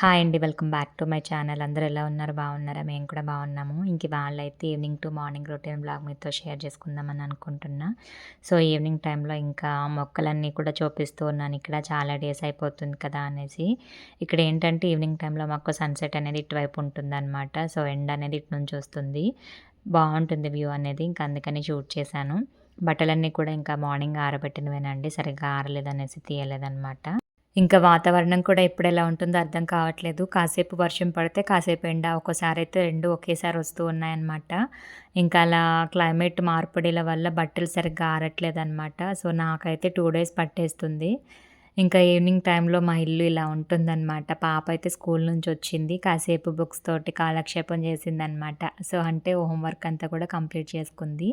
Hi అండి welcome back to my channel అందరూ ఎలా ఉన్నారు? బాగున్నారా? మేము కూడా బాగున్నాము. ఇంక వాళ్ళైతే evening to morning routine vlog మీతో షేర్ చేసుకుందామని అనుకుంటున్నా. సో ఈవినింగ్ టైంలో ఇంకా మొక్కలన్నీ కూడా చూపిస్తూ ఉన్నాను. ఇక్కడ చాలా డేస్ అయిపోతుంది కదా అనేసి. ఇక్కడ ఏంటంటే ఈవినింగ్ టైంలో మాకు సన్సెట్ అనేది ఇటువైపు ఉంటుందన్నమాట. సో ఎండ్ అనేది ఇటు నుంచి వస్తుంది. బాగుంటుంది వ్యూ అనేది. ఇంకా అందుకని షూట్ చేశాను. బట్టలన్నీ కూడా ఇంకా మార్నింగ్ ఆరబెట్టినవేనండి. సరిగ్గా ఆరలేదనేసి తీయలేదన్నమాట. ఇంకా వాతావరణం కూడా ఎప్పుడు ఎలా ఉంటుందో అర్థం కావట్లేదు. కాసేపు వర్షం పడితే కాసేపు ఎండ ఒక్కోసారి అయితే రెండు ఒకేసారి వస్తూ ఉన్నాయన్నమాట. ఇంకా అలా క్లైమేట్ మార్పిడిల వల్ల బట్టలు సరిగ్గా ఆరట్లేదు అనమాట సో నాకైతే టూ డేస్ పట్టేస్తుంది. ఇంకా ఈవినింగ్ టైంలో మా ఇల్లు ఇలా ఉంటుందన్నమాట. పాప అయితే స్కూల్ నుంచి వచ్చింది. కాసేపు బుక్స్ తోటి కాలక్షేపం చేసిందనమాట సో అంటే హోంవర్క్ అంతా కూడా కంప్లీట్ చేసుకుంది.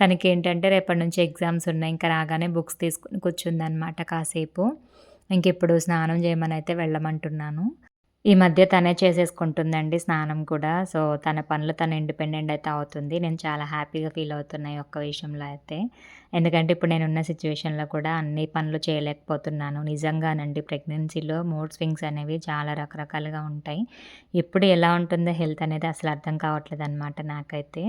తనకి ఏంటంటే రేపటి నుంచి ఎగ్జామ్స్ ఉన్నాయి. ఇంకా రాగానే బుక్స్ తీసుకుని కూర్చుందనమాట కాసేపు. ఇంకిప్పుడు స్నానం చేయమని అయితే వెళ్ళమంటున్నాను. ఈ మధ్య తనే చేసేసుకుంటుందండి స్నానం కూడా. సో తన పనులు తను ఇండిపెండెంట్ అయితే అవుతుంది. నేను చాలా హ్యాపీగా ఫీల్ అవుతున్నాయి ఒక్క విషయంలో అయితే. ఎందుకంటే ఇప్పుడు నేను ఉన్న సిచ్యువేషన్లో కూడా అన్ని పనులు చేయలేకపోతున్నాను. నిజంగానండి ప్రెగ్నెన్సీలో మూడ్ స్వింగ్స్ అనేవి చాలా రకరకాలుగా ఉంటాయి. ఎప్పుడు ఎలా ఉంటుందో హెల్త్ అనేది అసలు అర్థం కావట్లేదు అనమాట నాకైతే.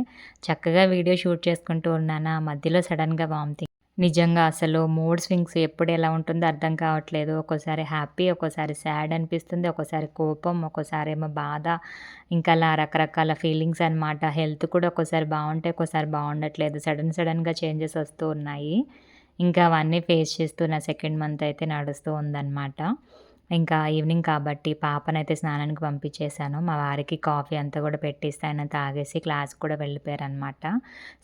చక్కగా వీడియో షూట్ చేసుకుంటూ ఉన్నాను? ఆ మధ్యలో సడన్గా వామిటింగ్ నిజంగా అసలు మూడ్ స్వింగ్స్ ఎప్పుడు ఎలా ఉంటుందో అర్థం కావట్లేదు. ఒక్కోసారి హ్యాపీ ఒక్కోసారి సాడ్ అనిపిస్తుంది ఒక్కోసారి కోపం ఒక్కోసారి ఏమో బాధ ఇంకా అలా రకరకాల ఫీలింగ్స్ అనమాట హెల్త్ కూడా ఒక్కోసారి బాగుంటే ఒక్కోసారి బాగుండట్లేదు. సడన్ సడన్గా చేంజెస్ వస్తూ ఉన్నాయి. ఇంకా అవన్నీ ఫేస్ చేస్తూ నా సెకండ్ మంత్ అయితే నడుస్తూ ఉందన్నమాట. ఇంకా ఈవినింగ్ కాబట్టి పాపనైతే స్నానానికి పంపించేశాను. మా వారికి కాఫీ అంతా కూడా పెట్టిస్తే ఆయన తాగేసి క్లాస్ కూడా వెళ్ళిపోయారనమాట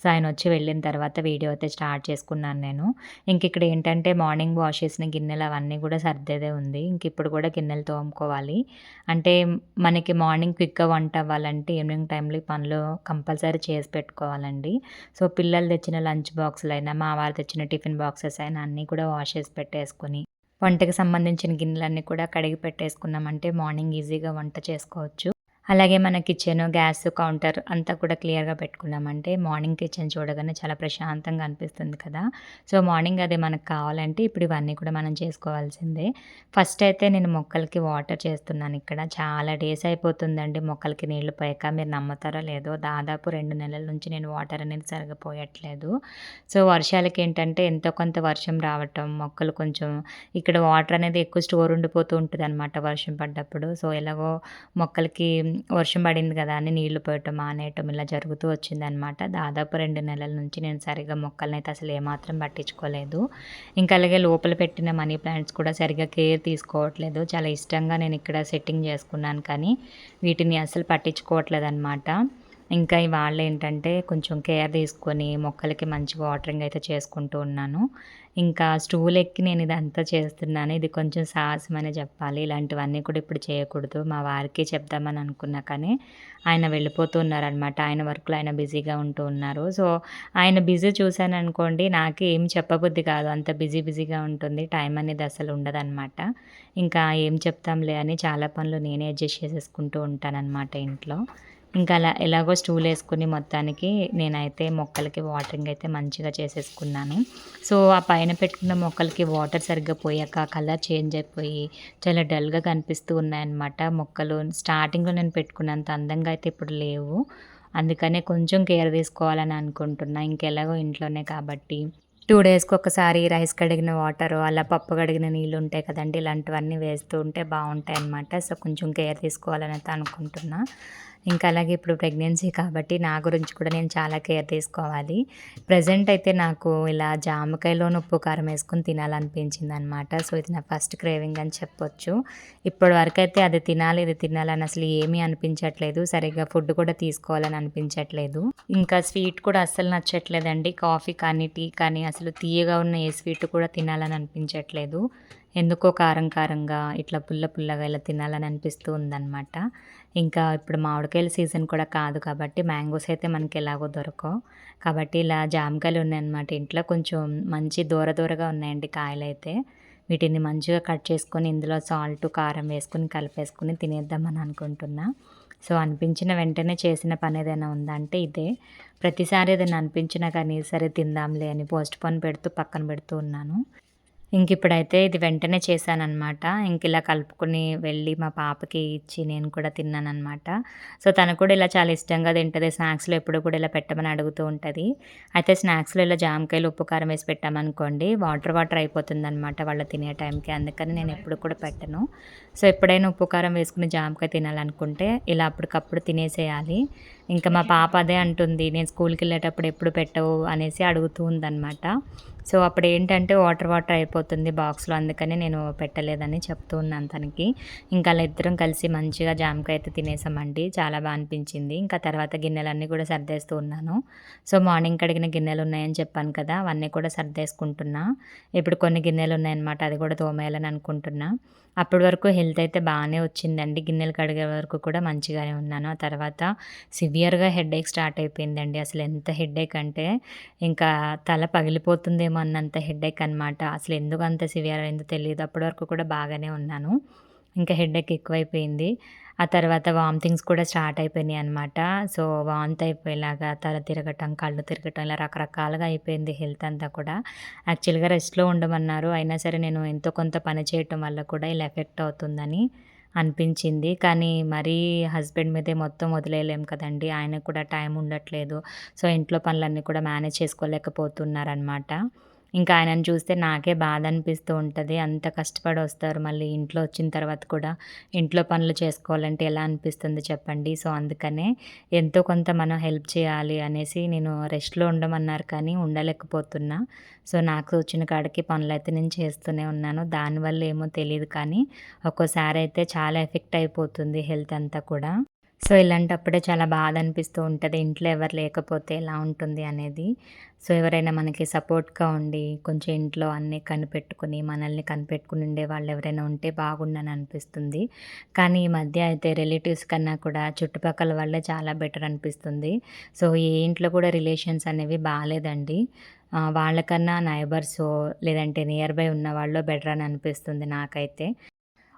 సో ఆయన వచ్చి వెళ్ళిన తర్వాత వీడియో అయితే స్టార్ట్ చేసుకున్నాను నేను. ఇంక ఇక్కడ ఏంటంటే మార్నింగ్ వాష్ చేసిన గిన్నెలు అవన్నీ కూడా సర్దేదే ఉంది. ఇంక ఇప్పుడు కూడా గిన్నెలు తోముకోవాలి. అంటే మనకి మార్నింగ్ క్విక్గా వంట అవ్వాలంటే ఈవినింగ్ టైంలో పనులు కంపల్సరీ చేసి పెట్టుకోవాలండి. సో పిల్లలు తెచ్చిన లంచ్ బాక్సులు అయినా మా వారు తెచ్చిన టిఫిన్ బాక్సెస్ అయినా అన్నీ కూడా వాష్ చేసి పెట్టేసుకొని వంటకి సంబంధించిన గిన్నెలన్నీ కూడా కడిగి పెట్టేసుకున్నామంటే మార్నింగ్ ఈజీగా వంట చేసుకోవచ్చు. అలాగే మన కిచెన్ గ్యాస్ కౌంటర్ అంతా కూడా క్లియర్గా పెట్టుకున్నామంటే మార్నింగ్ కిచెన్ చూడగానే చాలా ప్రశాంతంగా అనిపిస్తుంది కదా. సో మార్నింగ్ అది మనకు కావాలంటే ఇప్పుడు ఇవన్నీ కూడా మనం చేసుకోవాల్సిందే. ఫస్ట్ అయితే నేను మొక్కలకి వాటర్ చేస్తున్నాను ఇక్కడ. చాలా డేస్ అయిపోతుందండి మొక్కలకి నీళ్ళు పోయాక. మీరు నమ్ముతారో లేదో దాదాపు రెండు నెలల నుంచి నేను వాటర్ అనేది సరిగిపోయట్లేదు సో వర్షాలకి ఏంటంటే ఎంతో కొంత వర్షం రావటం మొక్కలు కొంచెం ఇక్కడ వాటర్ అనేది ఎక్కువ స్టోర్ ఉండిపోతూ ఉంటుంది అనమాట వర్షం పడ్డప్పుడు. సో ఎలాగో మొక్కలకి వర్షం పడింది కదా అని నీళ్ళు పోయటం మానేయటం ఇలా జరుగుతూ వచ్చిందనమాట దాదాపు రెండు నెలల నుంచి నేను సరిగ్గా మొక్కలను అయితే అసలు ఏమాత్రం పట్టించుకోలేదు. ఇంకా అలాగే లోపల పెట్టిన మనీ ప్లాంట్స్ కూడా సరిగ్గా కేర్ తీసుకోవట్లేదు. చాలా ఇష్టంగా నేను ఇక్కడ సెట్టింగ్ చేసుకున్నాను కానీ వీటిని అసలు పట్టించుకోవట్లేదు అనమాట ఇంకా ఇవాళ ఏంటంటే కొంచెం కేర్ తీసుకొని మొక్కలకి మంచి వాటరింగ్ అయితే చేసుకుంటూ ఉన్నాను. ఇంకా స్టూల్ ఎక్కి నేను ఇదంతా చేస్తున్నాను. ఇది కొంచెం సాహసమనే చెప్పాలి. ఇలాంటివన్నీ కూడా ఇప్పుడు చేయకూడదు. మా వారికి చెప్దామని అనుకున్నా కానీ ఆయన వెళ్ళిపోతూ ఉన్నారనమాట ఆయన వర్క్లో ఆయన బిజీగా ఉంటూ ఉన్నారు. సో ఆయన బిజీ చూశాను అనుకోండి నాకు ఏం చెప్పబుద్ధి కాదు. అంత బిజీ బిజీగా ఉంటుంది. టైం అనేది అసలు ఉండదన్నమాట. ఇంకా ఏం చెప్తాంలే అని చాలా పనులు నేనే అడ్జస్ట్ చేసేసుకుంటూ ఉంటానన్నమాట ఇంట్లో. ఇంకా అలా ఎలాగో స్టూల్ వేసుకుని మొత్తానికి నేనైతే మొక్కలకి వాటరింగ్ అయితే మంచిగా చేసేసుకున్నాను. సో ఆ పైన పెట్టుకున్న మొక్కలకి వాటర్ సరిగ్గా పోయాక కలర్ చేంజ్ అయిపోయి చాలా డల్గా కనిపిస్తూ ఉన్నాయన్నమాట. మొక్కలు స్టార్టింగ్లో నేను పెట్టుకున్నంత అందంగా అయితే ఇప్పుడు లేవు. అందుకనే కొంచెం కేర్ తీసుకోవాలని అనుకుంటున్నా. ఇంకెలాగో ఇంట్లోనే కాబట్టి. టూ డేస్కి ఒకసారి రైస్ కడిగిన వాటర్ అలా పప్పు కడిగిన నీళ్ళు ఉంటాయి కదండి ఇలాంటివన్నీ వేస్తూ ఉంటే బాగుంటాయి అన్నమాట సో కొంచెం కేర్ తీసుకోవాలని అయితే అనుకుంటున్నా. ఇంకా అలాగే ఇప్పుడు ప్రెగ్నెన్సీ కాబట్టి నా గురించి కూడా నేను చాలా కేర్ తీసుకోవాలి. ప్రజెంట్ అయితే నాకు ఇలా జామకాయలో ఉప్పు కారం వేసుకుని తినాలనిపించింది అనమాట సో ఇది నా ఫస్ట్ క్రేవింగ్ అని చెప్పొచ్చు. ఇప్పటి వరకు అయితే అది తినాలి ఇది తినాలని అసలు ఏమీ అనిపించట్లేదు. సరిగ్గా ఫుడ్ కూడా తీసుకోవాలని అనిపించట్లేదు. ఇంకా స్వీట్ కూడా అస్సలు నచ్చట్లేదండి. కాఫీ కానీ టీ కానీ అసలు తీయగా ఉన్న ఏ స్వీట్ కూడా తినాలని అనిపించట్లేదు. ఎందుకో కారం కారంగా ఇట్లా పుల్ల పుల్లగా ఇలా తినాలని అనిపిస్తూ ఉందన్నమాట. ఇంకా ఇప్పుడు మామిడికాయల సీజన్ కూడా కాదు కాబట్టి మ్యాంగోస్ అయితే మనకి ఎలాగో దొరకవు. కాబట్టి ఇలా జామకాయలు ఉన్నాయన్నమాట ఇంట్లో. కొంచెం మంచి దూర దూరగా ఉన్నాయండి కాయలు అయితే. వీటిని మంచిగా కట్ చేసుకొని ఇందులో సాల్ట్ కారం వేసుకుని కలిపేసుకుని తినేద్దామని అనుకుంటున్నా. సో అనిపించిన వెంటనే చేసిన పని ఏదైనా ఉందా అంటే ఇదే. ప్రతిసారి ఏదైనా అనిపించినా కానీ సరే తిందాంలే అని పోస్ట్ పోన్ పెడుతూ పక్కన పెడుతూ ఉన్నాను. ఇంకిప్పుడైతే ఇది వెంటనే చేశాననమాట. ఇంకిలా కలుపుకొని వెళ్ళి మా పాపకి ఇచ్చి నేను కూడా తిన్నాననమాట. సో, తను కూడా ఇలా చాలా ఇష్టంగా తింటది. స్నాక్స్‌లో ఎప్పుడు కూడా ఇలా పెట్టమని అడుగుతూ ఉంటది. అయితే స్నాక్స్‌లో ఇలా జామకాయలు, ఉప్పు, కారం వేసి పెట్టామనుకోండి వాటర్ వాటర్ అయిపోతుందనమాట వాళ్ళు తినే టైంకి. అందుకని నేను ఎప్పుడు కూడా పెట్టను. సో, ఎప్పుడైనా ఉప్పు, కారం వేసుకొని జామకాయ తినాలనుకుంటే ఇలా అప్పటికప్పుడు తినేసేయాలి. ఇంకా మా పాప అదే అంటుంది. నేను స్కూల్‌కెళ్ళేటప్పుడు ఎప్పుడు పెట్టవు అనేసి అడుగుతూ ఉందనమాట. సో, అప్పుడు ఏంటంటే వాటర్ వాటర్ అయిపోతుంది బాక్స్‌లో అందుకని నేను పెట్టలేదని చెప్తూ ఉన్నాను తనకి. ఇంకా అలా ఇద్దరం కలిసి మంచిగా జామకాయ అయితే తినేసామండి. చాలా బాగా అనిపించింది. ఇంకా తర్వాత గిన్నెలన్నీ కూడా సర్దేస్తూ ఉన్నాను. సో, మార్నింగ్ కడిగిన గిన్నెలు ఉన్నాయని చెప్పాను కదా! అవన్నీ కూడా సర్దేసుకుంటున్నా. ఇప్పుడు కొన్ని గిన్నెలు ఉన్నాయన్నమాట. అది కూడా తోమేయాలని అనుకుంటున్నా. అప్పటి వరకు హెల్త్ అయితే బాగానే వచ్చిందండి. గిన్నెలు కడిగే వరకు కూడా మంచిగానే ఉన్నాను. ఆ తర్వాత సివియర్‌గా హెడేక్ స్టార్ట్ అయిపోయిందండి. అసలు ఎంత హెడేక్ అంటే ఇంకా తల పగిలిపోతుందేమో అన్నంత హెడేక్ అనమాట. అసలు ఎందుకు అంత సివియర్ అయిందో తెలియదు అప్పటి వరకు కూడా బాగానే ఉన్నాను. ఇంకా హెడేక్ ఎక్కువైపోయింది. ఆ తర్వాత వామిటింగ్స్ కూడా స్టార్ట్ అయిపోయినాయి అనమాట. సో, వాంత్ అయిపోయేలాగా తల తిరగటం, కళ్ళు తిరగటం ఇలా రకరకాలుగా అయిపోయింది హెల్త్ అంతా కూడా. యాక్చువల్‌గా రెస్ట్‌లో ఉండమన్నారు. అయినా సరే నేను ఎంతో కొంత పని చేయటం వల్ల కూడా ఇలా ఎఫెక్ట్ అవుతుందని అనిపించింది. కానీ మరీ హస్బెండ్ మీదే మొత్తం వదిలేయలేం కదండీ! ఆయనకు కూడా టైం ఉండట్లేదు. సో, ఇంట్లో పనులన్నీ కూడా మేనేజ్ చేసుకోలేకపోతున్నారనమాట. ఇంకా ఆయనను చూస్తే నాకే బాధ అనిపిస్తూ ఉంటుంది అంత కష్టపడి వస్తారు. మళ్ళీ ఇంట్లో వచ్చిన తర్వాత కూడా ఇంట్లో పనులు చేసుకోవాలంటే ఎలా అనిపిస్తుంది చెప్పండి. సో, అందుకనే ఎంతో కొంత మనం హెల్ప్ చేయాలి అనేసి నేను రెస్ట్‌లో ఉండమన్నారు కానీ ఉండలేకపోతున్నా. సో, నాకు వచ్చిన కాడికి పనులైతే నేను చేస్తూనే ఉన్నాను. దానివల్ల ఏమో తెలియదు కానీ ఒక్కోసారి అయితే చాలా ఎఫెక్ట్ అయిపోతుంది హెల్త్ అంతా కూడా. సో, ఇలాంటప్పుడే చాలా బాధ అనిపిస్తూ ఉంటుంది ఇంట్లో ఎవరు లేకపోతే ఎలా ఉంటుంది అనేది. సో, ఎవరైనా మనకి సపోర్ట్‌గా ఉండి కొంచెం ఇంట్లో అన్నీ కనిపెట్టుకొని మనల్ని కనిపెట్టుకుని ఉండే వాళ్ళు ఎవరైనా ఉంటే బాగుండని అనిపిస్తుంది. కానీ ఈ మధ్య అయితే రిలేటివ్స్ కన్నా కూడా చుట్టుపక్కల వాళ్ళే చాలా బెటర్ అనిపిస్తుంది. సో, ఈ ఇంట్లో కూడా రిలేషన్స్ అనేవి బాగాలేదండి వాళ్ళకన్నా నైబర్సో లేదంటే నియర్ బై ఉన్న వాళ్ళు బెటర్ అని అనిపిస్తుంది నాకైతే.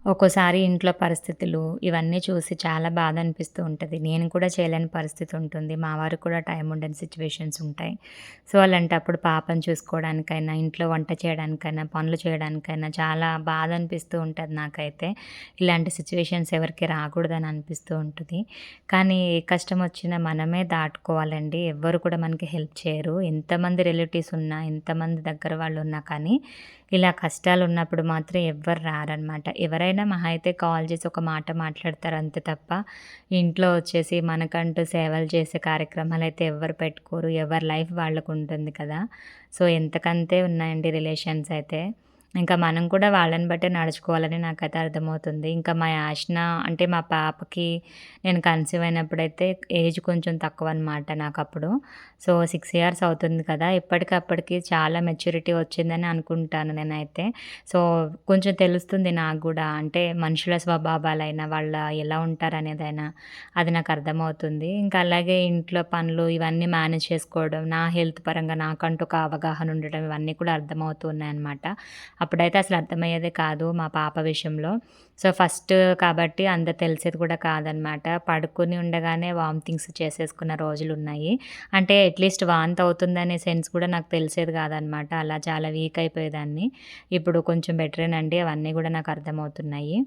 ఒక్కోసారి ఇంట్లో పరిస్థితులు ఇవన్నీ చూసి చాలా బాధ అనిపిస్తూ ఉంటుంది నేను కూడా చేయలేని పరిస్థితి ఉంటుంది. మా వారికి కూడా టైం ఉండని సిచ్యువేషన్స్ ఉంటాయి. సో, అలాంటప్పుడు పాపను చూసుకోవడానికైనా, ఇంట్లో వంట చేయడానికైనా, పనులు చేయడానికైనా చాలా బాధ అనిపిస్తూ ఉంటుంది నాకైతే. ఇలాంటి సిచ్యువేషన్స్ ఎవరికి రాకూడదని అనిపిస్తూ ఉంటుంది కానీ ఏ కష్టం వచ్చినా మనమే దాటుకోవాలండి. ఎవ్వరు కూడా మనకి హెల్ప్ చేయరు. ఎంతమంది రిలేటివ్స్ ఉన్నా, ఎంతమంది దగ్గర వాళ్ళు ఉన్నా కానీ ఇలా కష్టాలు ఉన్నప్పుడు మాత్రం ఎవ్వరు రారనమాట. ఎవరైనా మహా అయితే కాల్ చేసి ఒక మాట మాట్లాడతారు అంతే తప్ప ఇంట్లో వచ్చేసి మనకంటూ సేవలు చేసే కార్యక్రమాలు అయితే ఎవ్వరు పెట్టుకోరు. ఎవరి లైఫ్ వాళ్ళకు ఉంటుంది కదా! సో, ఎంతకంతే ఉన్నాయండి రిలేషన్స్ అయితే. ఇంకా మనం కూడా వాళ్ళని బట్టే నడుచుకోవాలని నాకైతే అర్థమవుతుంది. ఇంకా మా యాష్న అంటే మా పాపకి నేను కన్సీవ్ అయినప్పుడైతే ఏజ్ కొంచెం తక్కువ అన్నమాట నాకు అప్పుడు సో, సిక్స్ ఇయర్స్ అవుతుంది కదా! ఇప్పటికప్పటికి చాలా మెచ్యూరిటీ వచ్చిందని అనుకుంటాను నేనైతే. సో, కొంచెం తెలుస్తుంది నాకు కూడా అంటే మనుషుల స్వభావాలైనా, వాళ్ళ ఎలా ఉంటారనేదైనా అది నాకు అర్థమవుతుంది. ఇంకా అలాగే ఇంట్లో పనులు ఇవన్నీ మేనేజ్ చేసుకోవడం, నా హెల్త్ పరంగా నాకంటూ ఒక అవగాహన ఉండడం ఇవన్నీ కూడా అర్థమవుతున్నాయి అనమాట అప్పుడైతే అసలు అర్థమయ్యేదే కాదు మా పాప విషయంలో. సో, ఫస్ట్ కాబట్టి అంత తెలిసేది కూడా కాదనమాట. పడుకొని ఉండగానే వామిటింగ్స్ చేసేసుకున్న రోజులు ఉన్నాయి అంటే అట్‌లీస్ట్ వాంతి అవుతుందనే సెన్స్ కూడా నాకు తెలిసేది కాదనమాట. అలా చాలా వీక్ అయిపోయేదాన్ని. ఇప్పుడు కొంచెం బెటరేనండి. అవన్నీ కూడా నాకు అర్థమవుతున్నాయి.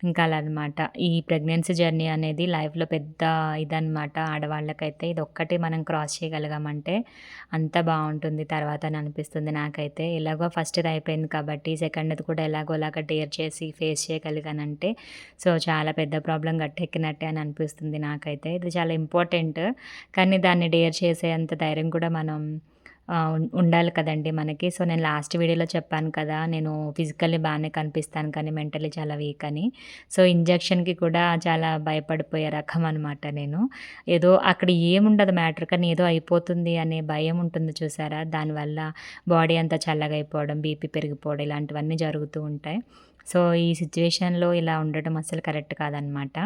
ఇంకా అలా అనమాట. ఈ ప్రెగ్నెన్సీ జర్నీ అనేది లైఫ్‌లో పెద్ద ఇదనమాట ఆడవాళ్ళకైతే. ఇది ఒక్కటి మనం క్రాస్ చేయగలిగామంటే అంత బాగుంటుంది తర్వాత అని అనిపిస్తుంది నాకైతే. ఎలాగో ఫస్ట్‌ది అయిపోయింది కాబట్టి సెకండ్‌ది కూడా ఎలాగోలాగా డేర్ చేసి ఫేస్ చేయగలిగానంటే సో, చాలా పెద్ద ప్రాబ్లం గట్టెక్కినట్టే అని అనిపిస్తుంది నాకైతే. ఇది చాలా ఇంపార్టెంట్. కానీ దాన్ని డేర్ చేసే అంత ధైర్యం కూడా మనం ఉండాలి కదండీ మనకి. సో, నేను లాస్ట్ వీడియోలో చెప్పాను కదా! నేను ఫిజికల్లీ బాగానే కనిపిస్తాను కానీ మెంటల్లీ చాలా వీక్ అని. సో, ఇంజెక్షన్‌కి కూడా చాలా భయపడిపోయే రకం అనమాట నేను. ఏదో అక్కడ ఏముండదు మ్యాటర్ కానీ ఏదో అయిపోతుంది అనే భయం ఉంటుంది చూసారా? దానివల్ల బాడీ అంతా చల్లగా అయిపోవడం, బీపీ పెరిగిపోవడం ఇలాంటివన్నీ జరుగుతూ ఉంటాయి. సో, ఈ సిచ్యువేషన్లో ఇలా ఉండడం అసలు కరెక్ట్ కాదనమాట.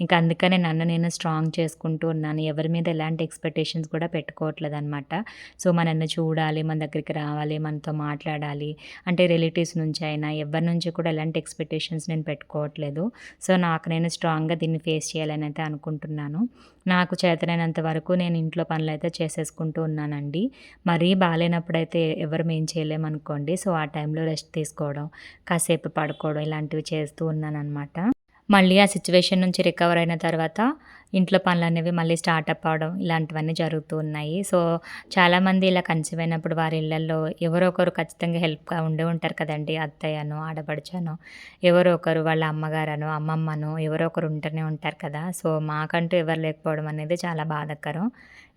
ఇంకా అందుకనే నన్ను నేను స్ట్రాంగ్ చేసుకుంటూ ఉన్నాను. ఎవరి మీద ఎలాంటి ఎక్స్‌పెక్టేషన్స్ కూడా పెట్టుకోవట్లేదు అనమాట సో, మనల్ని చూడాలి, మన దగ్గరికి రావాలి, మనతో మాట్లాడాలి అంటే రిలేటివ్స్ నుంచి అయినా ఎవరి నుంచి కూడా ఎలాంటి ఎక్స్‌పెక్టేషన్స్ నేను పెట్టుకోవట్లేదు. సో, నాకు నేను స్ట్రాంగ్‌గా దీన్ని ఫేస్ చేయాలని అయితే అనుకుంటున్నాను. నాకు చేతనైనంత వరకు నేను ఇంట్లో పనులైతే చేసేసుకుంటూ ఉన్నానండి. మరీ బాలేనప్పుడైతే ఎవరం ఏం చేయలేమనుకోండి. సో, ఆ టైంలో రెస్ట్ తీసుకోవడం, కాసేపు పడుకోవడం ఇలాంటివి చేస్తూ ఉన్నానన్నమాట మళ్ళీ ఆ సిచ్యువేషన్ నుంచి రికవర్ అయిన తర్వాత ఇంట్లో పనులనేవి మళ్ళీ స్టార్ట్అప్ అవ్వడం ఇలాంటివన్నీ జరుగుతూ ఉన్నాయి. సో, చాలామంది ఇలా కన్సీవ్ అయినప్పుడు వారి ఇళ్ళలో ఎవరో ఒకరు ఖచ్చితంగా హెల్ప్‌గా ఉండే ఉంటారు కదండి అత్తయ్యనో, ఆడపడుచనో ఎవరో ఒకరు వాళ్ళ అమ్మగారనో, అమ్మమ్మనో ఎవరో ఒకరు ఉంటూనే ఉంటారు కదా! సో, మాకంటూ ఎవరు లేకపోవడం అనేది చాలా బాధాకరం.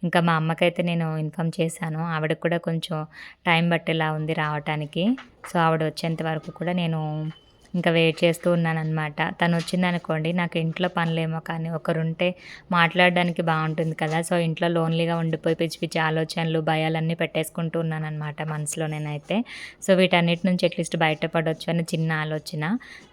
ఇంకా మా అమ్మకైతే నేను ఇన్ఫార్మ్ చేశాను. ఆవిడకి కూడా కొంచెం టైం పట్టేలా ఉంది రావటానికి. సో, ఆవిడ వచ్చేంత వరకు కూడా నేను ఇంకా వెయిట్ చేస్తూ ఉన్నాననమాట. తనొచ్చిందనుకోండి నాకు ఇంట్లో పనులేమో కానీ ఒకరుంటే మాట్లాడడానికి బాగుంటుంది కదా! సో, ఇంట్లో లోన్లీగా ఉండిపోయి పిచ్చి పిచ్చి ఆలోచనలు, భయాలన్నీ పెట్టేసుకుంటూ ఉన్నానమాట మనసులో నేనైతే. సో, వీటన్నిటి నుంచి అట్‌లీస్ట్ బయటపడవచ్చు అని చిన్న ఆలోచన.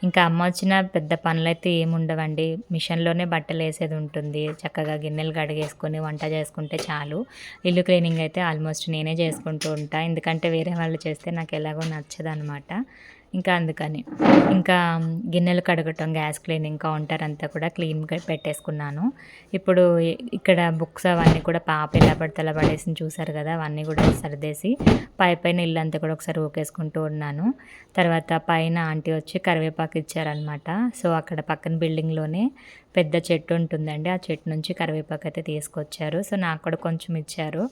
ఇంకా అమ్మ వచ్చిన పెద్ద పనులైతే ఏముండవండి. మిషన్‌లోనే బట్టలు వేసేది ఉంటుంది. చక్కగా గిన్నెలు కడిగేసుకొని వంట చేసుకుంటే చాలు. ఇల్లు క్లీనింగ్ అయితే ఆల్మోస్ట్ నేనే చేసుకుంటూ ఉంటాను ఎందుకంటే వేరే వాళ్ళు చేస్తే నాకు ఎలాగో నచ్చదనమాట. ఇంకా అందుకని. ఇంకా గిన్నెలు కడగటం, గ్యాస్ క్లీనింగ్, కౌంటర్ అంతా కూడా క్లీన్‌గా పెట్టేసుకున్నాను. ఇప్పుడు ఇక్కడ బుక్స్ అవన్నీ కూడా పాప ఎలా పడితే అలా పడేసింది చూసారు కదా! అవన్నీ కూడా సర్దేసి పైపైన ఇల్లంతా కూడా ఒకసారి ఊకేసుకుంటూ ఉన్నాను. తర్వాత పైన ఆంటీ వచ్చి కరివేపాకు ఇచ్చారనమాట. సో, అక్కడ పక్కన బిల్డింగ్‌లోనే పెద్ద చెట్టు ఉంటుందండి. ఆ చెట్టు నుంచి కరివేపాకు అయితే తీసుకొచ్చారు. సో, నాకు కూడా కొంచెం ఇచ్చారు.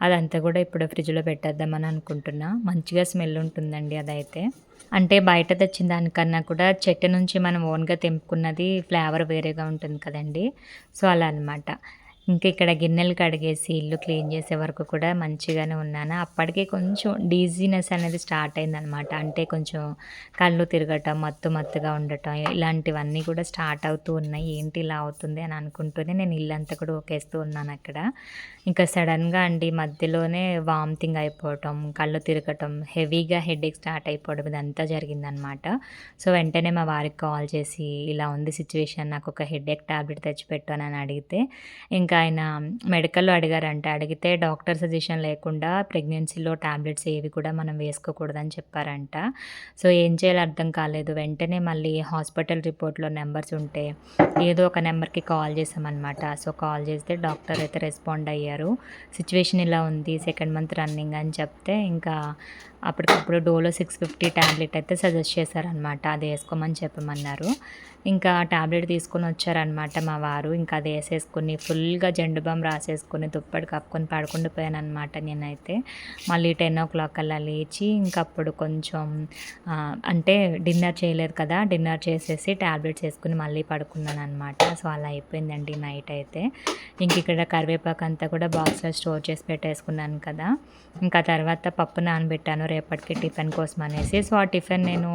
అదంతా కూడా ఇప్పుడు ఫ్రిడ్జ్‌లో పెట్టేద్దామని అనుకుంటున్నా. మంచిగా స్మెల్ ఉంటుందండి అదైతే. అంటే బయట తెచ్చిన దానికన్నా కూడా చెట్టు నుంచి మనం ఓన్‌గా తెంపుకున్నది ఫ్లేవర్ వేరేగా ఉంటుంది కదండీ! సో, అలా అనమాట. ఇంకా ఇక్కడ గిన్నెలు కడిగేసి, ఇల్లు క్లీన్ చేసే వరకు కూడా మంచిగానే ఉన్నాను. అప్పటికే కొంచెం డీజీనెస్ అనేది స్టార్ట్ అయిందనమాట. అంటే కొంచెం కళ్ళు తిరగటం, మత్తు మత్తుగా ఉండటం ఇలాంటివన్నీ కూడా స్టార్ట్ అవుతూ ఉన్నాయి. ఏంటి ఇలా అవుతుంది అని అనుకుంటూనే నేను ఇల్లంతా కూడా ఓకేస్తూ ఉన్నాను అక్కడ. ఇంకా సడన్‌గా అండి మధ్యలోనే వామిటింగ్ అయిపోవటం, కళ్ళు తిరగటం, హెవీగా హెడేక్ స్టార్ట్ అయిపోవడం ఇదంతా జరిగిందనమాట. సో, వెంటనే మా వారికి కాల్ చేసి ఇలా ఉంది సిచ్యువేషన్ నాకు ఒక హెడేక్ టాబ్లెట్ తెచ్చిపెట్టు అని అడిగితే ఇంకా ఆయన మెడికల్‌లో అడిగారంట. అడిగితే డాక్టర్ సజెషన్ లేకుండా ప్రెగ్నెన్సీలో టాబ్లెట్స్ ఏవి కూడా మనం వేసుకోకూడదని చెప్పారంట. సో, ఏం చేయాలో అర్థం కాలేదు. వెంటనే మళ్ళీ హాస్పిటల్ రిపోర్ట్‌లో నెంబర్స్ ఉంటే ఏదో ఒక నెంబర్‌కి కాల్ చేసామన్నమాట సో, కాల్ చేస్తే డాక్టర్ అయితే రెస్పాండ్ అయ్యారు. సిచ్యువేషన్ ఇలా ఉంది. సెకండ్ మంత్ రన్నింగ్ అని చెప్తే ఇంకా అప్పటికప్పుడు డోలో సిక్స్ ఫిఫ్టీ టాబ్లెట్ అయితే సజెస్ట్ చేశారనమాట. అది వేసుకోమని చెప్పమన్నారు. ఇంకా టాబ్లెట్ తీసుకొని వచ్చారనమాట మా వారు. ఇంకా అది వేసేసుకొని ఫుల్‌గా జెండు బామ్ రాసేసుకొని దుప్పటి కప్పుకొని పడుకుండిపోయాననమాట నేనైతే. మళ్ళీ టెన్ ఓ క్లాక్ అలా లేచి ఇంకప్పుడు కొంచెం అంటే డిన్నర్ చేయలేదు కదా! డిన్నర్ చేసేసి ట్యాబ్లెట్స్ వేసుకుని మళ్ళీ పడుకున్నాను అనమాట సో, అలా అయిపోయిందండి నైట్ అయితే. ఇంక ఇక్కడ కరివేపాకు అంతా కూడా బాక్స్‌లో స్టోర్ చేసి పెట్టేసుకున్నాను కదా! ఇంకా తర్వాత పప్పు నానబెట్టాను రేపటికి టిఫిన్ కోసం అనేసి. సో, ఆ టిఫిన్ నేను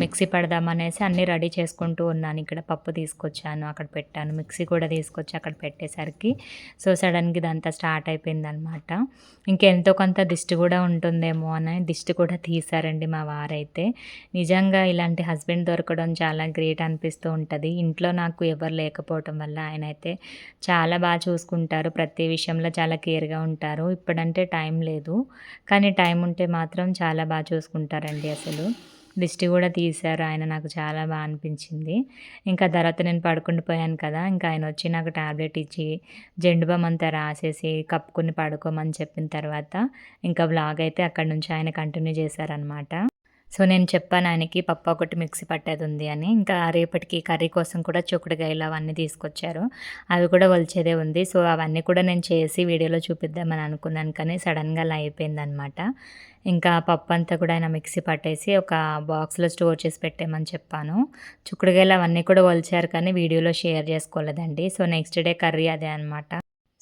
మిక్సీ పడదామనేసి అన్నీ రెడీ చేసుకుంటూ ఉన్నాను. ఇక్కడ పప్పు తీసుకొచ్చాను, అక్కడ పెట్టాను. మిక్సీ కూడా తీసుకొచ్చి అక్కడ పెట్టేసరికి సో, సడన్‌గా ఇదంతా స్టార్ట్ అయిపోయిందనమాట. ఇంకెంతో కొంత దిష్టి కూడా ఉంటుందేమో అని దిష్టి కూడా తీశారండి మా వారైతే. నిజంగా ఇలాంటి హస్బెండ్ దొరకడం చాలా గ్రేట్ అనిపిస్తూ ఉంటుంది ఇంట్లో నాకు ఎవరు లేకపోవటం వల్ల ఆయన అయితే చాలా బాగా చూసుకుంటారు. ప్రతి విషయంలో చాలా కేర్‌గా ఉంటారు. ఇప్పుడంటే టైం లేదు. కానీ టైం ఉంటే మాత్రం చాలా బాగా చూసుకుంటారండి అసలు. దిష్టి కూడా తీశారు ఆయన నాకు చాలా బాగా అనిపించింది. ఇంకా తర్వాత నేను పడుకుండిపోయాను కదా! ఇంకా ఆయన వచ్చి నాకు టాబ్లెట్ ఇచ్చి జెండు బామ్ అంతా రాసేసి కప్పుకొని పడుకోమని చెప్పిన తర్వాత ఇంకా బ్లాగ్ అయితే అక్కడి నుంచి ఆయన కంటిన్యూ చేశారనమాట. సో, నేను చెప్పాను ఆయనకి పప్పు ఒకటి మిక్సీ పట్టేది ఉంది అని. ఇంకా రేపటికి కర్రీ కోసం కూడా చిక్కుడుగాయలు అవన్నీ తీసుకొచ్చారు. అవి కూడా వలిచేదే ఉంది. సో, అవన్నీ కూడా నేను చేసి వీడియోలో చూపిద్దామని అనుకున్నాను కానీ సడన్‌గా అలా అయిపోయిందనమాట. ఇంకా పప్పు అంతా కూడా ఆయన మిక్సీ పట్టేసి ఒక బాక్స్‌లో స్టోర్ చేసి పెట్టేమని చెప్పాను. చిక్కుడుగాయలు అవన్నీ కూడా వలిచారు కానీ వీడియోలో షేర్ చేసుకోలేదండి. సో, నెక్స్ట్ డే కర్రీ అదే అనమాట.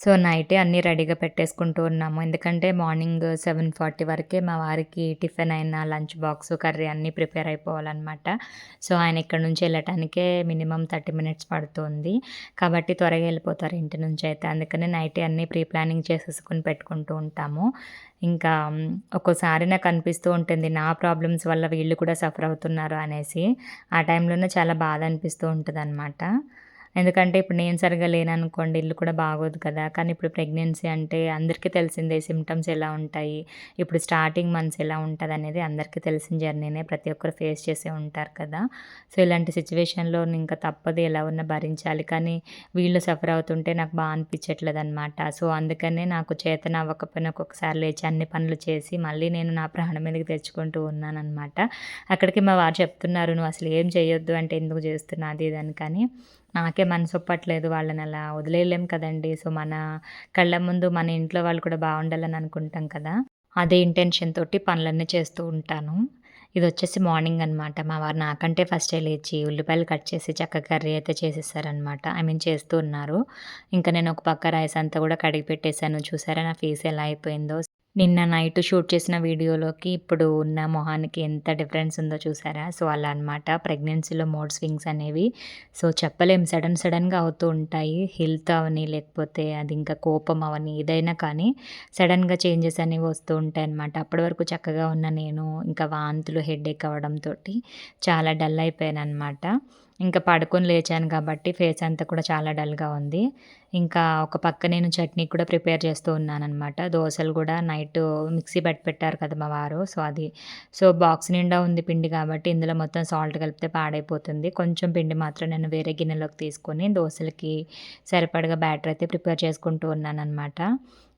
సో, నైటే అన్నీ రెడీగా పెట్టేసుకుంటూ ఉన్నాము. ఎందుకంటే మార్నింగ్ 7:40 వరకే మా వారికి టిఫిన్ అయినా, లంచ్ బాక్స్, కర్రీ అన్నీ ప్రిపేర్ అయిపోవాలనమాట. సో, ఆయన ఇక్కడి నుంచి వెళ్ళటానికే మినిమమ్ 30 మినిట్స్ పడుతుంది. కాబట్టి త్వరగా వెళ్ళిపోతారు ఇంటి నుంచయితే. అందుకనే నైటే అన్నీ ప్రీ ప్లానింగ్ చేసేసుకొని పెట్టుకుంటూ ఉంటాము. ఇంకా ఒక్కోసారి నాకు అనిపిస్తూ ఉంటుంది నా ప్రాబ్లమ్స్ వల్ల వీళ్ళు కూడా సఫర్ అవుతున్నారు అనేసి. ఆ టైంలోనే చాలా బాధ అనిపిస్తూ ఉంటుంది అనమాట ఎందుకంటే ఇప్పుడు నేను సరిగ్గా లేననుకోండి ఇల్లు కూడా బాగోదు కదా! కానీ ఇప్పుడు ప్రెగ్నెన్సీ అంటే అందరికీ తెలిసిందే సిమ్టమ్స్ ఎలా ఉంటాయి. ఇప్పుడు స్టార్టింగ్ మంత్స్ ఎలా ఉంటదనేది అందరికీ తెలిసిన జర్నీనే. ప్రతి ఒక్కరు ఫేస్ చేసే ఉంటారు కదా! సో, ఇలాంటి సిచ్యువేషన్లో ఇంకా తప్పదు ఎలా ఉన్నా భరించాలి. కానీ వీళ్ళు సఫర్ అవుతుంటే నాకు బాగా అనిపించట్లేదు అనమాట సో, అందుకనే నాకు చేతన అవ్వకపోయినా ఒక్కొక్కసారి లేచి అన్ని పనులు చేసి మళ్ళీ నేను నా ప్రాణం మీదకి తెచ్చుకుంటూ ఉన్నానమాట అక్కడికి మా వారు చెప్తున్నారు, "నువ్వు అసలు ఏం చేయొద్దు అంటే ఎందుకు చేస్తున్నా అది ఇది అని. కానీ నాకే మనసొప్పట్లేదు వాళ్ళని అలా వదిలేయలేం కదండీ! సో, మన కళ్ళ ముందు మన ఇంట్లో వాళ్ళు కూడా బాగుండాలని అనుకుంటాం కదా! అదే ఇంటెన్షన్ తోటి పనులన్నీ చేస్తూ ఉంటాను. ఇది వచ్చేసి మార్నింగ్ అనమాట. మా వారు నాకంటే ఫస్టే లేచి ఉల్లిపాయలు కట్ చేసి చక్కగా కర్రీ అయితే చేసేసారనమాట. ఐ మీన్ చేస్తూ ఉన్నారు. ఇంకా నేను ఒక పక్క రైస్ అంతా కూడా కడిగి పెట్టేశాను చూసారా నా ఫేస్ ఎలా అయిపోయిందో. నిన్న నైట్ షూట్ చేసిన వీడియోలోకి ఇప్పుడు ఉన్న మొహానికి ఎంత డిఫరెన్స్ ఉందో చూసారా? సో, అలా అనమాట. ప్రెగ్నెన్సీలో మోడ్ స్వింగ్స్ అనేవి సో, చెప్పలేం సడన్ సడన్‌గా అవుతూ ఉంటాయి. హెల్త్ అవని లేకపోతే అది ఇంకా కోపం అవని ఏదైనా కానీ సడన్‌గా చేంజెస్ అనేవి వస్తూ ఉంటాయి అన్నమాట అప్పటి వరకు చక్కగా ఉన్న నేను ఇంకా వాంతులు, హెడేక్ అవ్వడంతో చాలా డల్ అయిపోయాను అనమాట ఇంకా పడుకొని లేచాను కాబట్టి ఫేస్ అంతా కూడా చాలా డల్‌గా ఉంది. ఇంకా ఒక పక్క నేను చట్నీ కూడా ప్రిపేర్ చేస్తూ ఉన్నానమాట దోశలు కూడా నైట్ మిక్సీ పట్టి పెట్టారు కదా మా వారు. సో, అది సో, బాక్స్ నిండా ఉంది పిండి కాబట్టి ఇందులో మొత్తం సాల్ట్ కలిపితే పాడైపోతుంది. కొంచెం పిండి మాత్రం నేను వేరే గిన్నెలోకి తీసుకొని దోశలకి సరిపడగా బ్యాటర్ అయితే ప్రిపేర్ చేసుకుంటూ ఉన్నానమాట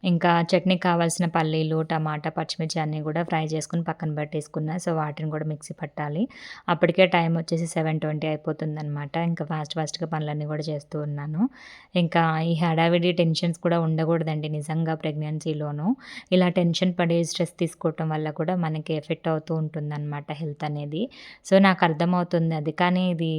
ఇంకా చట్నీకి కావాల్సిన పల్లీలు, టమాటా, పచ్చిమిర్చి అన్నీ కూడా ఫ్రై చేసుకుని పక్కన పెట్టేసుకున్నా. సో, వాటిని కూడా మిక్సీ పట్టాలి. అప్పటికే టైం వచ్చేసి 7:20 అయిపోతుందనమాట. ఇంకా ఫాస్ట్ ఫాస్ట్‌గా పనులన్నీ కూడా చేస్తూ ఉన్నాను. ఇంకా ఈ హడావిడి టెన్షన్స్ కూడా ఉండకూడదండి నిజంగా ప్రెగ్నెన్సీలోనూ ఇలా టెన్షన్ పడి స్ట్రెస్ తీసుకోవటం వల్ల కూడా మనకి ఎఫెక్ట్ అవుతూ ఉంటుందన్నమాట హెల్త్ అనేది. సో, నాకు అర్థమవుతుంది అది. కానీ ఇది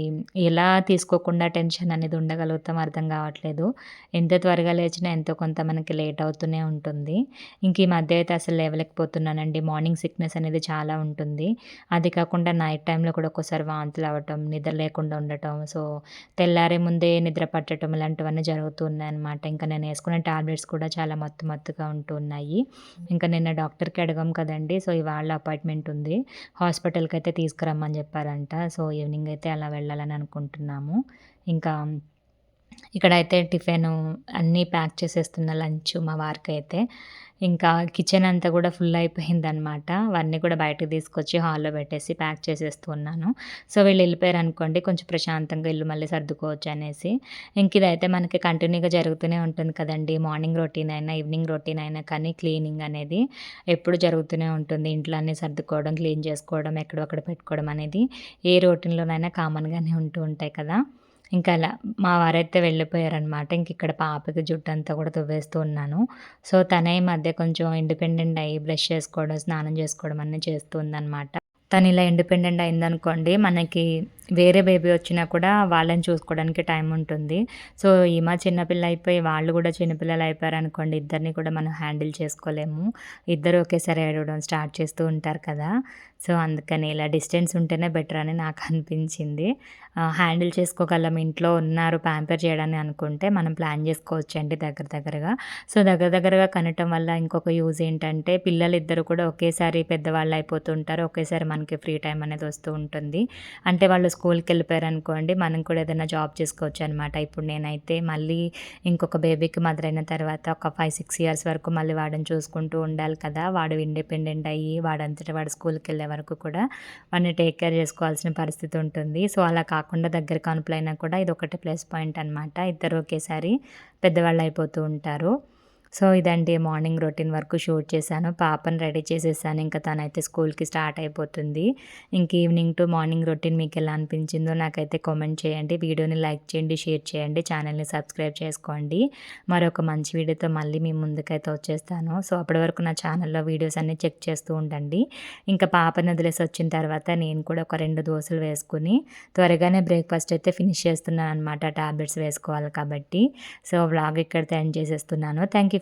ఎలా తీసుకోకుండా టెన్షన్ అనేది ఉండగలుగుతాం అర్థం కావట్లేదు. ఎంత త్వరగా లేచినా ఎంతో కొంత మనకి లేట్ అవుతుంది అవుతూనే ఉంటుంది. ఇంక ఈ మధ్య అయితే అసలు లేవలేకపోతున్నానండి. మార్నింగ్ సిక్‌నెస్ అనేది చాలా ఉంటుంది. అది కాకుండా నైట్ టైంలో కూడా ఒక్కోసారి వాంతులు అవ్వటం, నిద్ర లేకుండా ఉండటం, సో, తెల్లారే ముందే నిద్ర పట్టటం ఇలాంటివన్నీ జరుగుతూ ఉన్నాయన్నమాట. ఇంకా నేను వేసుకున్న టాబ్లెట్స్ కూడా చాలా మత్తు మత్తుగా ఉంటూ ఉన్నాయి. ఇంకా నిన్న డాక్టర్‌కి అడగాం కదండీ! సో, ఇవాళ అపాయింట్‌మెంట్ ఉంది. హాస్పిటల్‌కి అయితే తీసుకురమ్మని చెప్పారంట. సో, ఈవినింగ్ అయితే అలా వెళ్ళాలని అనుకుంటున్నాము. ఇంకా ఇక్కడైతే టిఫిన్ అన్నీ ప్యాక్ చేసేస్తున్నా లంచ్ మా వారికైతే. ఇంకా కిచెన్ అంతా కూడా ఫుల్ అయిపోయిందనమాట. అవన్నీ కూడా బయటకు తీసుకొచ్చి హాల్‌లో పెట్టేసి ప్యాక్ చేసేస్తున్నాను సో, వీళ్ళు వెళ్ళిపోయారు అనుకోండి కొంచెం ప్రశాంతంగా ఇల్లు మళ్ళీ సర్దుకోవచ్చు అనేసి. ఇంక ఇదైతే మనకి కంటిన్యూగా జరుగుతూనే ఉంటుంది కదండి మార్నింగ్ రొటీన్ అయినా, ఈవినింగ్ రొటీన్ అయినా కానీ క్లీనింగ్ అనేది ఎప్పుడు జరుగుతూనే ఉంటుంది. ఇంట్లో అన్నీ సర్దుకోవడం, క్లీన్ చేసుకోవడం, ఎక్కడో అక్కడ పెట్టుకోవడం అనేది ఏ రొటీన్‌లోనైనా కామన్‌గానే ఉంటూ ఉంటాయి కదా! ఇంకా అలా మా వారైతే వెళ్ళిపోయారనమాట. ఇంక ఇక్కడ పాపకి జుట్టు అంతా కూడా దువ్వేస్తూ ఉన్నాను. సో, తనే ఈ మధ్య కొంచెం ఇండిపెండెంట్ అయ్యి బ్రష్ చేసుకోవడం, స్నానం చేసుకోవడం అన్నీ చేస్తూ ఉందనమాట. తను ఇలా ఇండిపెండెంట్ అయిందనుకోండి మనకి వేరే బేబీ వచ్చినా కూడా వాళ్ళని చూసుకోవడానికి టైం ఉంటుంది. సో, ఈమె చిన్నపిల్ల అయిపోయి వాళ్ళు కూడా చిన్నపిల్లలు అయిపోయారు అనుకోండి ఇద్దరిని కూడా మనం హ్యాండిల్ చేసుకోలేము. ఇద్దరు ఒకేసారి ఏడవడం స్టార్ట్ చేస్తూ ఉంటారు కదా! సో, అందుకని ఇలా డిస్టెన్స్ ఉంటేనే బెటర్ అని నాకు అనిపించింది. హ్యాండిల్ చేసుకోగలం ఇంట్లో ఉన్నారు ప్యాంపర్ చేయడానికి అనుకుంటే మనం ప్లాన్ చేసుకోవచ్చండి దగ్గర దగ్గరగా. సో, దగ్గర దగ్గరగా కనటం వల్ల ఇంకొక యూజ్ ఏంటంటే పిల్లలు ఇద్దరు కూడా ఒకేసారి పెద్దవాళ్ళు అయిపోతూ ఉంటారు. ఒకేసారి మనకి ఫ్రీ టైం అనేది వస్తూ ఉంటుంది. అంటే వాళ్ళు స్కూల్‌కి వెళ్ళిపోయారనుకోండి మనం కూడా ఏదైనా జాబ్ చేసుకోవచ్చు అనమాట ఇప్పుడు నేనైతే మళ్ళీ ఇంకొక బేబీకి మదర్ అయిన తర్వాత ఒక 5, 6 ఇయర్స్ వరకు మళ్ళీ వాడిని చూసుకుంటూ ఉండాలి కదా! వాడు ఇండిపెండెంట్ అయ్యి వాడంతట వాడు స్కూల్కి వెళ్ళే వరకు కూడా వాడిని టేక్ కేర్ చేసుకోవాల్సిన పరిస్థితి ఉంటుంది. సో, అలా కాకుండా దగ్గర కనుపులైనా కూడా ఇది ఒకటి ప్లస్ పాయింట్ అనమాట. ఇద్దరు ఒకేసారి పెద్దవాళ్ళు అయిపోతూ ఉంటారు. సో, ఇదండి మార్నింగ్ రొటీన్ వరకు షూట్ చేశాను. పాపని రెడీ చేసేసాను. ఇంకా తనైతే స్కూల్‌కి స్టార్ట్ అయిపోతుంది. ఇంక ఈవినింగ్ టు మార్నింగ్ రొటీన్ మీకు ఎలా అనిపించిందో నాకైతే కామెంట్ చేయండి. వీడియోని లైక్ చేయండి, షేర్ చేయండి. ఛానల్‌ని సబ్స్క్రైబ్ చేసుకోండి. మరొక మంచి వీడియోతో మళ్ళీ మీ ముందుకైతే వచ్చేస్తాను. సో, అప్పటి వరకు నా ఛానల్‌లో వీడియోస్ అన్నీ చెక్ చేస్తూ ఉండండి. ఇంకా పాపని వదిలేసి వచ్చిన తర్వాత నేను కూడా ఒక రెండు దోశలు వేసుకుని త్వరగానే బ్రేక్‌ఫాస్ట్ అయితే ఫినిష్ చేస్తున్నాను అనమాట టాబ్లెట్స్ వేసుకోవాలి కాబట్టి. సో, వ్లాగ్ ఇక్కడితో ఎండ్ చేసేస్తున్నాను. Thank you